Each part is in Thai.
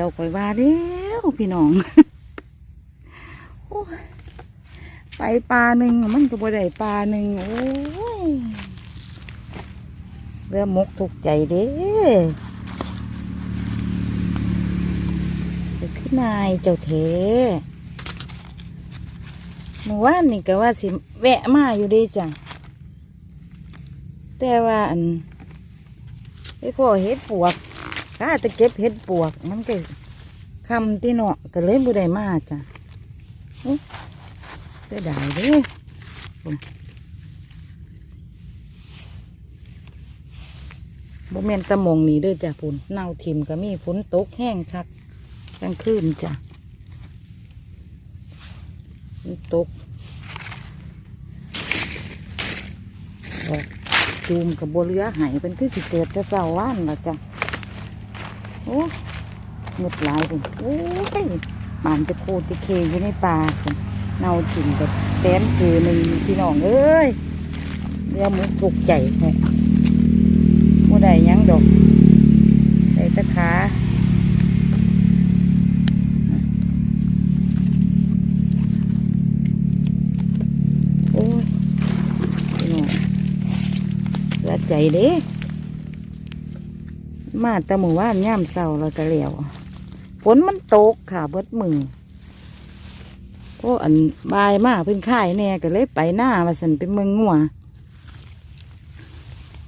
มามามือเดียวข่อยว่าเดียวพี่น้องอไปปลาหนึ่งมันก็บ่ได้ปลาหนึ่งโอ้ยเรือมกถูกใจเด้ไปขึ้นนายเจ้าเทเมื่อวานนี่ก็ว่าสิแวะมาอยู่ดีจ้ะแต่ว่าอันไปพ่อเห็ดปวก ข้าจะเก็บเห็ดปวก มันก็คำที่เนาะก็เลยบุได้มาจ้ะเสียดายเด้บ่บ่แม่นตะมงนี่เด้อจ้ะพุ่นเน่าทิมก็มีฝนตกแห้งคักกลางคืนจ้ะฝนตกออกจูมกับบัวเรือหายเป็นคือสิเกิดจะเศร้าว่านละจ้ะ โอ้เงืดหลายเลยโอ้ยบานจะโคตรจะเคอยู่ในป่าพุ่นเน่าถิ่นแบบแสนเคือหนึ่งพี่น้องเอ้ยเรียมุกถูกใจแท้บ่ได้หยังดอกได้แตะขาโอ้ยพี่น้องเสียใจเด้ มาแต่หมู่ว่านย่ามเศร้าแล้วก็แล้วฝนมันตกค่ะเบิดมือเพราะอันบายมาเพิ่นค่ายแน่ก็เลยไปหน้าว่าสันเป็นเมืองงัว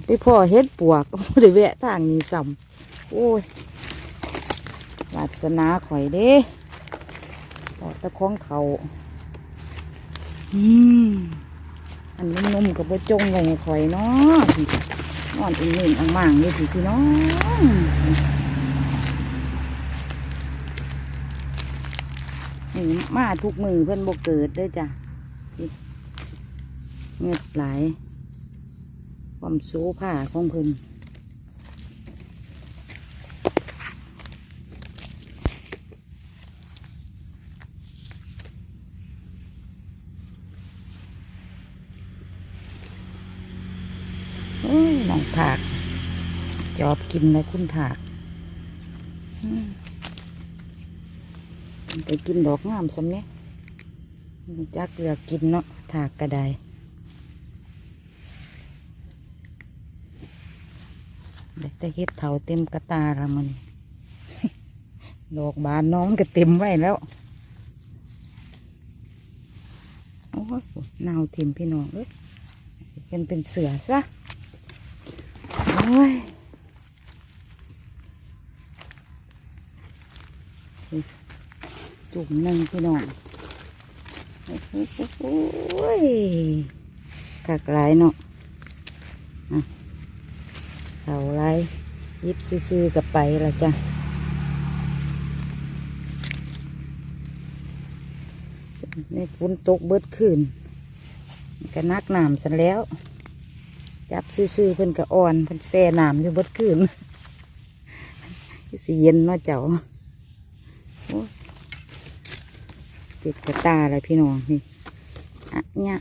ไปพ่อเฮ็ดปวกบ่ได้แวะทางนี้ซ้ำโอ้ยวาสนาข่อยเด้พอตะของเขาอืมอันนุ่มๆกับบ่จงไว้ข่อยเนาะ นอนอินนิ่งอ่างม่างอยู่สิพี่น้องนี่มาทุกมือเพื่อนบกเกิดด้วยจ้ะเงือดไหลายความสูผ้าของเพิ่นโอ้ยน้องถาก จอบ กินเลยคุณถากไปกินดอกงามสำเนี้ยจักเลือกกินเนาะถากกระไดได้แต่เฮ็ดเถาเต็มกระตาละมันดอกบานน้องก็เต็มไว้แล้วโอ้ยเน่าทิมพี่น้องเอ้ยเป็นเป็นเสือซะโอ้ย จุ่มหนึ่งพี่น้องโอ้ยกักหลายเนาะเขาไรยิบซื้อๆกับไปละจ้ะในฝนตกเบิดขึ้นก็นักน้ำสันแล้ว จับซื้อๆเพิ่นก็อ่อนเพิ่นแซ่น้ำอยู่เบิดคืนสิเย็นเนาะเจ้า ติดกระตาอะไรพี่น้องนี่อะเนี่ย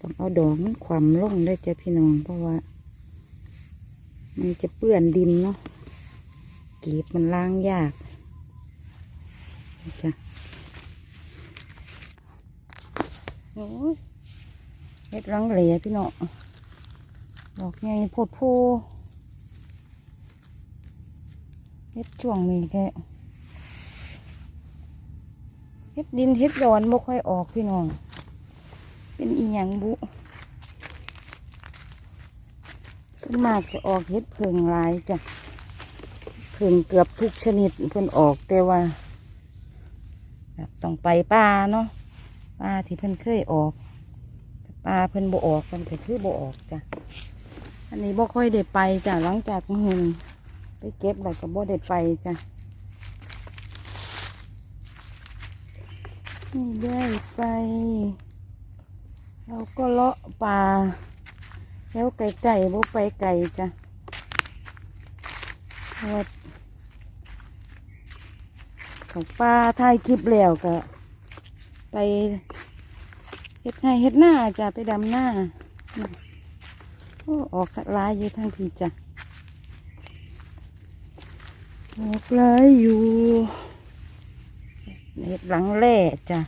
ต้องเอาดอกมันความลงด้วยจ้ะพี่น้อง เพราะว่า มันจะเปื้อนดินเนาะกีบมันล้างยากจ้ะโอ้ยเฮ็ดรังเหลพี่น้องดอกใหญ่โพดโพ เฮ็ดช่วงนี้แกเฮ็ดดินเฮ็ดดอนบ่ค่อยออกพี่น้อง เป็นอีหยังบุส่วนมากจะออกเฮ็ดเพิงลายจ้ะเพิงเกือบทุกชนิดเพิ่นออกแต่ว่าต้องไปป่าเนาะป่าที่เพิ่นเคยออกปลาเพิ่นบ่ออกกันแต่คือบ่ออกจ้ะอันนี้บ่ค่อยได้ไปจ้ะหลังจากมื้อหนึ่ง ไปเก็บแล้วก็บ่ได้ไปจ้ะไม่ได้ไป เราก็เลาะป่าแล้วไก่ไก่บ่ไปไก่จ้ะว่าเขาป่าถ่ายคลิปแล้วก็ ไปเฮ็ดให้เฮ็ดหน้าจ้ะไปดำหน้า โอ้ ออกลายอยู่ทางพีจ้ะ ออกลายอยู่เห็ดหลังแร่จ้ะ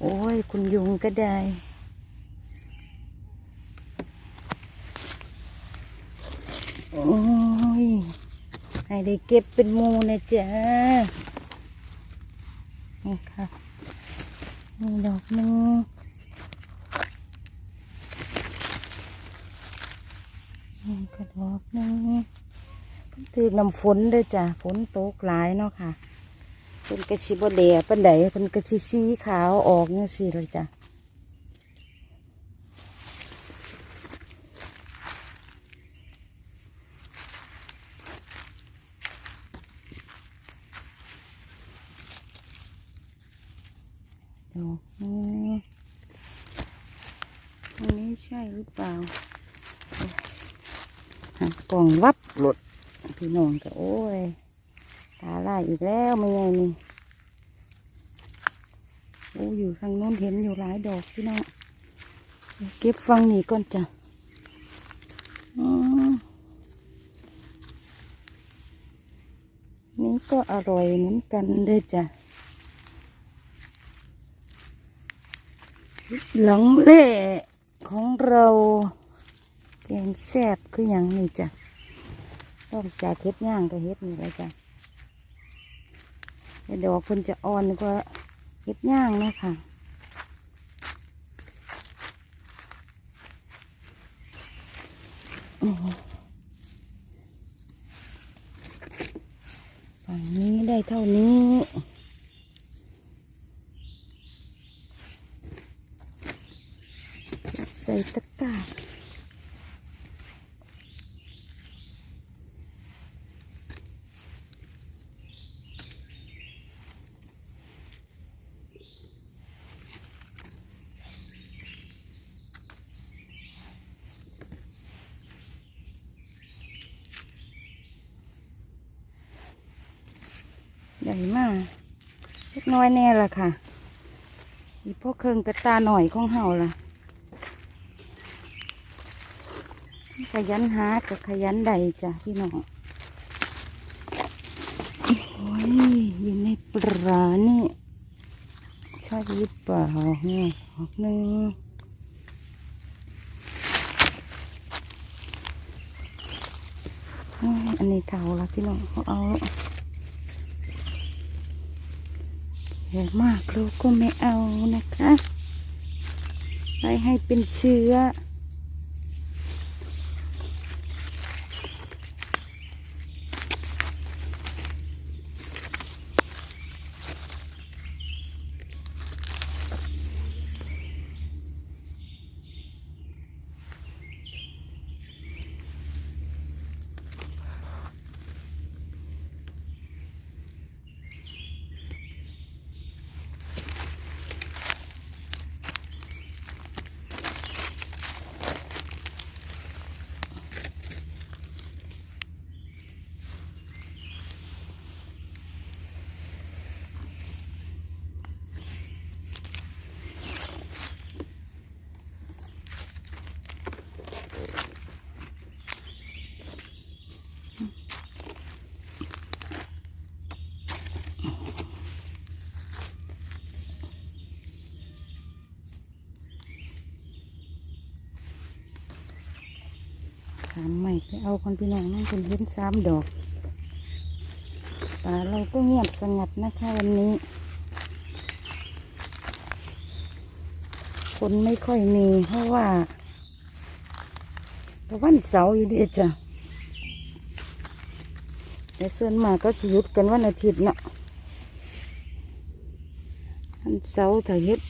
โอ้ย คุณยุงก็ได้โอ้ย ให้ได้เก็บเป็นมูนะจ๊ะนี่ค่ะนี่ดอกหนึง นี่ก็ดอกนึงถือน้ำฝนด้วยจ้ะฝนตกหลายเนาะค่ะเป็นกระชิบเดะปันไดเป็นกระชิสีขาวออกเนี่ยสิเลยจ้ะดอกนี้อันนี้ใช่หรือเปล่า กล่องวับหลุดพี่น้องก็โอ้ยตาลายอีกแล้วไม่ไงนี่โอ้อยู่ทางโน้นเห็นอยู่หลายดอกพี่น้องเก็บฟังนี่ก่อนจ้ะอ๋อนี่ก็อร่อยเหมือนกันด้วยจ้ะหลังเล่ของเรา แกงแซ่บคืออย่างนี้จ้ะต้องจากเฮ็ดย่างก็เฮ็ดนี่แหละจ้ะแต่ดอกเพิ่นจะอ่อนกว่าเฮ็ดย่างนะค่ะฝั่งนี้ได้เท่านี้ใส่ตะกร้า ใหญ่มากเล็กน้อยแน่ละค่ะ อีพวกเครื่องกระตาหน่อยของเฮาล่ะ ขยันหากับขยันใดจ้ะพี่น้อง โอ้ยอยู่ในปลานี่ใช่หรือเปล่าเนี่ยออกหนึ่งอันนี้เท่าละพี่น้องเขา เอะมากลูกก็ไม่เอานะคะ ไปให้เป็นเชื้อ สามใหม่ไปเอาคนพี่น้องนั่งคนเห็นสามดอกป่าเราก็เงียบสงัดนะคะวันนี้ คนไม่ค่อยมีเพราะว่าต่วันเสาร์อยู่ดีจ้ะแต่ส่วนมากก็จะหยุดกันวันอาทิตย์เนาะวันเสาร์ถ้าเฮ็ด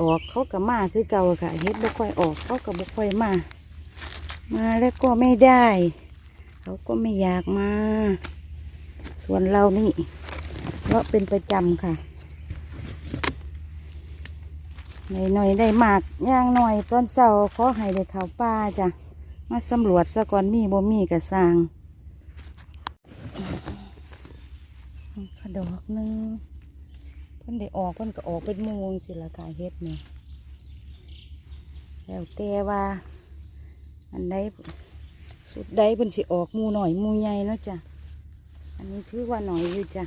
ออกเขาก็มาคือเก่าค่ะเฮ็ดบ่ค่อยออกเขาก็บ่ค่อยมา มาแล้วก็ไม่ได้ เขาก็ไม่อยากมา ส่วนเรานี่เพราะเป็นประจำค่ะหน่อยหน่อยๆได้หมากย่างหน่อยต้นเสาขอให้ได้เขาป่าจ้ะมาสำรวจซะก่อนมีบ่มีกระสร้างขดอกหนึงเพิ่นได้ออกเพิ่นก็ออกเป็นมงสิละกาเฮ็ดนี่แล้วแต่ว่า อันใดสุดใดเพิ่นสิออกมูหน่อยมูใหญ่เนาะจ้ะอันนี้ถือว่าหน่อยอยู่จ้ะ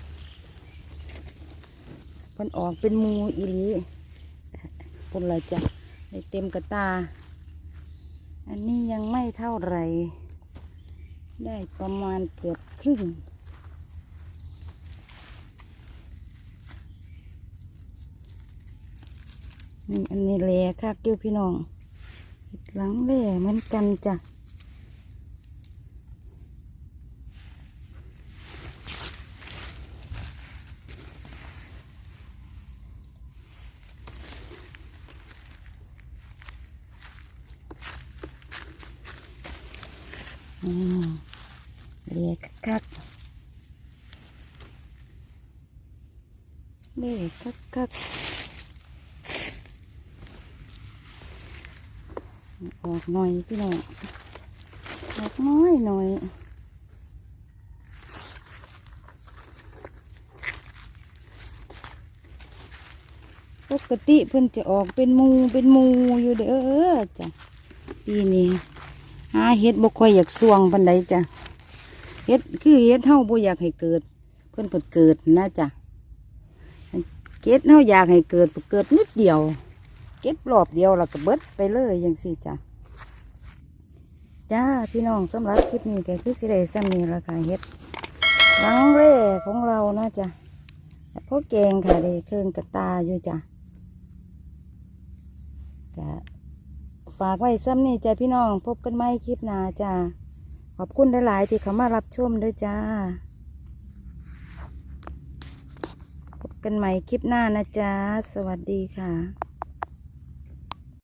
เพิ่นออกเป็นมูอีหลีเพิ่นละจ้ะในเต็มกระตา อันนี้ยังไม่เท่าไหรได้ประมาณเกือบครึ่งนี่อันนี้แหลค่ะเกี่ยวพี่น้อง หลังแหล่เหมือนกันจ้ะอืมแหลคักๆแหลคักๆ ออกหน่อยพี่น้องออกน้อยหน่อยปกติเพิ่นจะออกเป็นมูเป็นมูอยู่เด้อจ้ะปีนี้หาเฮ็ดบ่ค่อยอยากสวงปันใดจ้ะเฮ็ดคือเฮ็ดเฮาบ่อยากให้เกิด เพิ่นเพิ่นเกิดนะจ้ะเฮ็ดเฮาอยากให้เกิดเกิดนิดเดียว เก็บรอบเดียวแล้วก็เบิดไปเลยอย่างสี่จ้ะจ้าพี่น้องสำหรับคลิปนี้แกคือสิได้ซ้ำนี้ละค่ะเฮ็ดหลังเล่ของเราเนาะจ้ะพวกแกงค่ะได้เครื่องกระตาอยู่จ้ะก็ฝากไว้ซ้ำนี้จ้ะพี่น้องพบกันใหม่คลิปหน้าจ้ะขอบคุณหลาย ๆ ที่เขามารับชมด้วยจ้า พบกันใหม่คลิปหน้านะจ๊ะ สวัสดีค่ะ